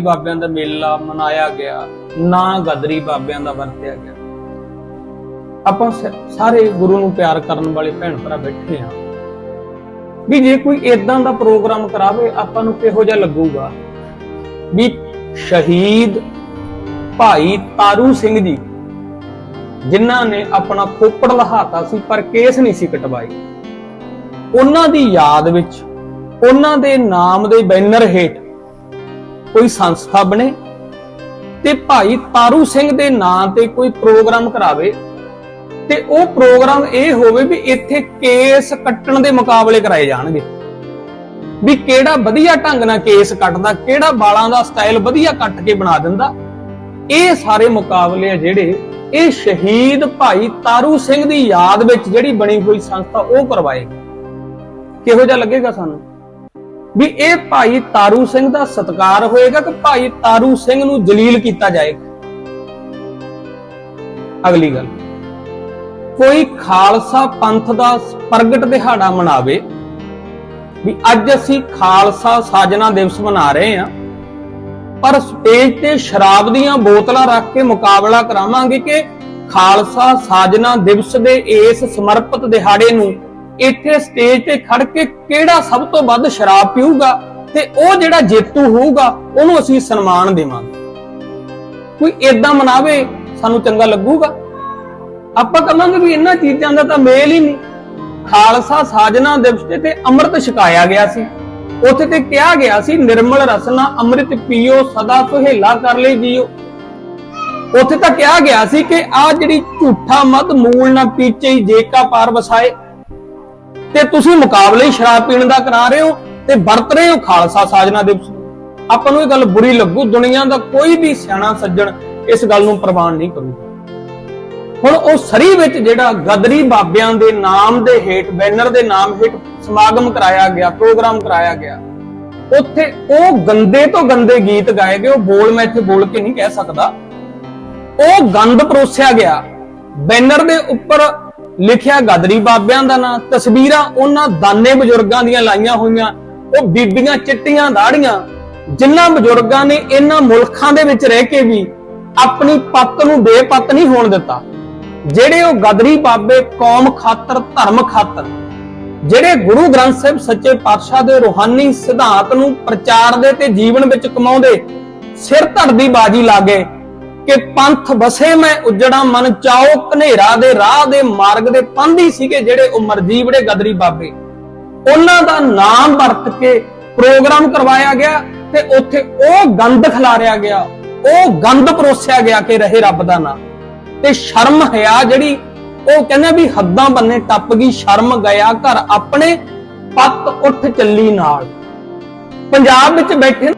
ਬਾਬਿਆਂ ਦਾ ਮੇਲਾ ਮਨਾਇਆ ਗਿਆ, ਨਾ ਗਦਰੀ ਬਾਬਿਆਂ ਦਾ ਵਰਤਿਆ ਗਿਆ। ਆਪਾਂ ਸਾਰੇ ਗੁਰੂ ਨੂੰ ਪਿਆਰ ਕਰਨ ਵਾਲੇ ਭੈਣ ਭਰਾ ਬੈਠੇ ਆ ਵੀ ਜੇ ਕੋਈ ਇਦਾਂ ਦਾ ਪ੍ਰੋਗਰਾਮ ਕਰਾਵੇ, ਆਪਾਂ ਨੂੰ ਕਿਹੋ ਜਿਹਾ ਲੱਗੂਗਾ? ਵੀ ਸ਼ਹੀਦ ਭਾਈ ਤਾਰੂ ਸਿੰਘ ਜੀ, ਜਿਨ੍ਹਾਂ ਨੇ ਆਪਣਾ ਖੋਪੜ ਲਹਾਤਾ ਸੀ, ਪਰ ਕੇਸ ਨਹੀਂ ਸੀ ਕਟਵਾਈ ਉਹਨਾਂ ਦੀ ਯਾਦ ਵਿੱਚ, ਉਹਨਾਂ ਦੇ ਨਾਮ ਦੇ ਬੈਨਰ ਹੇਠ ਕੋਈ ਸੰਸਥਾ ਬਣੇ ਤੇ ਭਾਈ ਤਾਰੂ ਸਿੰਘ ਦੇ ਨਾਂ ਤੇ ਕੋਈ ਪ੍ਰੋਗਰਾਮ ਕਰਾਵੇ ਤੇ ਉਹ ਪ੍ਰੋਗਰਾਮ ਇਹ ਹੋਵੇ ਵੀ ਇੱਥੇ ਕੇਸ ਕੱਟਣ ਦੇ ਮੁਕਾਬਲੇ ਕਰਾਏ ਜਾਣਗੇ। ਵੀ ਕਿਹੜਾ ਵਧੀਆ ਢੰਗ ਨਾਲ ਕੇਸ ਕੱਟਦਾ, ਕਿਹੜਾ ਵਾਲਾਂ ਦਾ ਸਟਾਈਲ ਵਧੀਆ ਕੱਟ ਕੇ ਬਣਾ ਦਿੰਦਾ, ਇਹ ਸਾਰੇ ਮੁਕਾਬਲੇ ਆ ਜਿਹੜੇ ਇਹ ਸ਼ਹੀਦ ਭਾਈ ਤਾਰੂ ਸਿੰਘ ਦੀ ਯਾਦ ਵਿੱਚ ਜਿਹੜੀ ਬਣੀ ਹੋਈ ਸੰਸਥਾ ਉਹ ਕਰਵਾਏਗੀ। ਕਿਹੋ ਜਿਹਾ ਲੱਗੇਗਾ ਸਾਨੂੰ? ਵੀ ਇਹ ਭਾਈ ਤਾਰੂ ਸਿੰਘ ਦਾ ਸਤਿਕਾਰ ਹੋਏਗਾ ਕਿ ਭਾਈ ਤਾਰੂ ਸਿੰਘ ਨੂੰ ਜਲੀਲ ਕੀਤਾ ਜਾਏਗਾ। ਅਗਲੀ ਗੱਲ। ਕੋਈ ਖਾਲਸਾ ਪੰਥ ਦਾ ਪ੍ਰਗਟ ਦਿਹਾੜਾ ਮਨਾਵੇ, ਵੀ ਅੱਜ ਅਸੀਂ ਖਾਲਸਾ ਸਾਜਨਾ ਦਿਵਸ ਮਨਾ ਰਹੇ ਹਾਂ, ਪਰ ਸਟੇਜ ਤੇ ਸ਼ਰਾਬ ਦੀਆਂ ਬੋਤਲਾਂ ਰੱਖ ਕੇ ਮੁਕਾਬਲਾ ਕਰਾਵਾਂਗੇ ਕਿ ਖਾਲਸਾ ਸਾਜਨਾ ਦਿਵਸ ਦੇ ਇਸ ਸਮਰਪਿਤ ਦਿਹਾੜੇ ਨੂੰ ਇੱਥੇ ਸਟੇਜ ਤੇ ਖੜ ਕੇ ਕਿਹੜਾ ਸਭ ਤੋਂ ਵੱਧ ਸ਼ਰਾਬ ਪੀਊਗਾ ਤੇ ਉਹ ਜਿਹੜਾ ਜੇਤੂ ਹੋਊਗਾ, ਉਹਨੂੰ ਅਸੀਂ ਸਨਮਾਨ ਦੇਵਾਂਗੇ। ਕੋਈ ਇਦਾਂ ਮਨਾਵੇ, ਸਾਨੂੰ ਚੰਗਾ ਲੱਗੂਗਾ। ਆਪਾਂ ਕਹਾਂਗੇ ਵੀ ਇਹਨਾਂ ਚੀਜ਼ਾਂ ਦਾ ਤਾਂ ਮੇਲ ਹੀ ਨਹੀਂ। ਖਾਲਸਾ ਸਾਜਨਾ ਦਿਵਸ ਤੇ ਅੰਮ੍ਰਿਤ ਛਕਾਇਆ ਗਿਆ ਸੀ। ਉੱਥੇ ਤੇ ਕਿਹਾ ਗਿਆ ਸੀ, ਨਿਰਮਲ ਰਸਨਾ ਅੰਮ੍ਰਿਤ ਪੀਓ, ਸਦਾ ਸੁਹੇਲਾ ਕਰ ਲਈ ਜੀਓ। ਉੱਥੇ ਤਾਂ ਕਿਹਾ ਗਿਆ ਸੀ ਕਿ ਆ ਜਿਹੜੀ ਝੂਠਾ ਮਤ ਮੂਲ ਨਾ ਪੀਚੇ ਹੀ ਜੇਕਾ ਪਾਰ ਵਸਾਏ ਤੇ ਤੁਸੀਂ ਮੁਕਾਬਲੇ ਸ਼ਰਾਬ ਪੀਣ ਦਾ ਕਰਾ ਰਹੇ ਹੋ ਤੇ ਵਰਤ ਰਹੇ ਹੋ ਖਾਲਸਾ ਸਾਜਨਾ ਦਿਵਸ ਆਪਾਂ ਨੂੰ ਇਹ ਗੱਲ ਬੁਰੀ ਲੱਗੂ, ਦੁਨੀਆ ਦਾ ਕੋਈ ਵੀ ਸਿਆਣਾ ਸੱਜਣ ਇਸ ਗੱਲ ਨੂੰ ਪ੍ਰਵਾਨ ਨਹੀਂ ਕਰੂਗਾ। ਹੁਣ ਉਹ ਸਰੀ ਵਿੱਚ ਜਿਹੜਾ ਗਦਰੀ ਬਾਬਿਆਂ ਦੇ ਨਾਮ ਦੇ ਹੇਠ, ਬੈਨਰ ਦੇ ਨਾਮ ਹੇਠ ਸਮਾਗਮ ਕਰਾਇਆ ਗਿਆ, ਪ੍ਰੋਗਰਾਮ ਕਰਾਇਆ ਗਿਆ, ਉੱਥੇ ਉਹ ਗੰਦੇ ਤੋਂ ਗੰਦੇ ਗੀਤ ਗਾਏ ਗਏ, ਉਹ ਬੋਲ ਮੈਂ ਇੱਥੇ ਬੋਲ ਕੇ ਨਹੀਂ ਕਹਿ ਸਕਦਾ। ਉਹ ਗੰਦ ਪਰੋਸਿਆ ਗਿਆ, ਬੈਨਰ ਦੇ ਉੱਪਰ ਲਿਖਿਆ ਗਦਰੀ ਬਾਬਿਆਂ ਦਾ ਨਾਂ, ਤਸਵੀਰਾਂ ਉਹਨਾਂ ਦਾਨੇ ਬਜ਼ੁਰਗਾਂ ਦੀਆਂ ਲਾਈਆਂ ਹੋਈਆਂ, ਉਹ ਬੀਬੀਆਂ ਚਿੱਟੀਆਂ ਦਾੜੀਆਂ ਜਿਨ੍ਹਾਂ ਬਜ਼ੁਰਗਾਂ ਨੇ ਇਹਨਾਂ ਮੁਲਕਾਂ ਦੇ ਵਿੱਚ ਰਹਿ ਕੇ ਵੀ ਆਪਣੀ ਪੱਤ ਨੂੰ ਬੇਪੱਤ ਨਹੀਂ ਹੋਣ ਦਿੱਤਾ। ਜਿਹੜੇ ਉਹ ਗਦਰੀ ਬਾਬੇ ਕੌਮ ਖਾਤਰ, ਧਰਮ ਖਾਤਰ, ਜਿਹੜੇ ਗੁਰੂ ਗ੍ਰੰਥ ਸਾਹਿਬ ਸੱਚੇ ਪਾਤਸ਼ਾਹ ਦੇ ਰੂਹਾਨੀ ਸਿਧਾਂਤ ਨੂੰ ਪ੍ਰਚਾਰ ਦੇ ਤੇ ਜੀਵਨ ਵਿੱਚ ਕਮਾਉਂਦੇ, ਸਿਰ ਧੜ ਦੀ ਬਾਜੀ ਲਾਗੇ ਕਿ ਪੰਥ ਵਸੇ ਮੈਂ ਉਜੜਾ ਮਨ ਚਾਓ ਕਨੇਰਾ ਦੇ ਰਾਹ ਦੇ ਮਾਰਗ ਦੇ ਪੰਧੀ ਸੀਗੇ ਜਿਹੜੇ ਉਹ ਮਰਜੀਵੜੇ ਗਦਰੀ ਬਾਬੇ। ਉਹਨਾਂ ਦਾ ਨਾਮ ਵਰਤ ਕੇ ਪ੍ਰੋਗਰਾਮ ਕਰਵਾਇਆ ਗਿਆ ਤੇ ਉੱਥੇ ਉਹ ਗੰਦ ਖਿਲਾਰਿਆ ਗਿਆ, ਉਹ ਗੰਦ ਪਰੋਸਿਆ ਗਿਆ ਕਿ ਰਹੇ ਰੱਬ ਦਾ ਨਾਮ। ਤੇ ਸ਼ਰਮ ਹਿਆ ਜਿਹੜੀ ਉਹ ਕਹਿੰਦੇ ਵੀ ਹੱਦਾਂ ਬੰਨੇ ਟੱਪ ਗਈ, ਸ਼ਰਮ ਗਿਆ, ਘਰ ਆਪਣੇ ਪੱਤ ਉੱਠ ਚੱਲੀ ਨਾਲ। ਪੰਜਾਬ ਵਿੱਚ ਬੈਠੇ